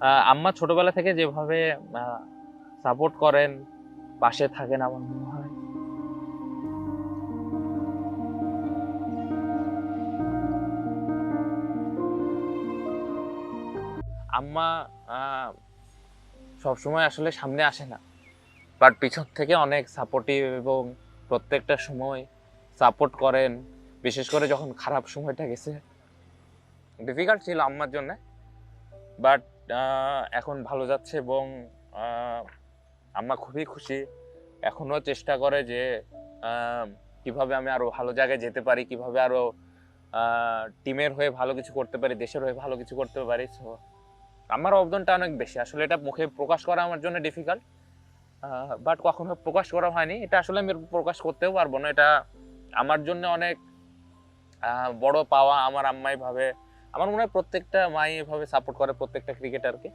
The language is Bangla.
আম্মা ছোটবেলা থেকে যেভাবে সাপোর্ট করেন, পাশে থাকেন আমার মনে হয়। আম্মা সবসময় আসলে সামনে আসে না। বাট পিছন থেকে অনেক সাপোর্টিভ এবং প্রত্যেকটা সময় সাপোর্ট করেন। বিশেষ করে যখন খারাপ সময়টা গেছে। ডিফিকাল্ট ছিল আম্মার জন্য। বাট এখন ভালো যাচ্ছে এবং আম্মা খুবই খুশি। এখনও চেষ্টা করে যে কীভাবে আমি আরও ভালো জায়গায় যেতে পারি, কীভাবে আরও টিমের হয়ে ভালো কিছু করতে পারি, দেশের হয়ে ভালো কিছু করতে পারি। সো আমার অবদানটা অনেক বেশি। আসলে এটা মুখে প্রকাশ করা আমার জন্য ডিফিকাল্ট বাট কখনো প্রকাশ করা হয়নি। এটা আসলে আমি প্রকাশ করতেও পারব না। এটা আমার জন্য অনেক বড় পাওয়া আমার আম্মাই ভাবে। আমার মনে হয় প্রত্যেকটা মাই এভাবে সাপোর্ট করে প্রত্যেকটা ক্রিকেটারকে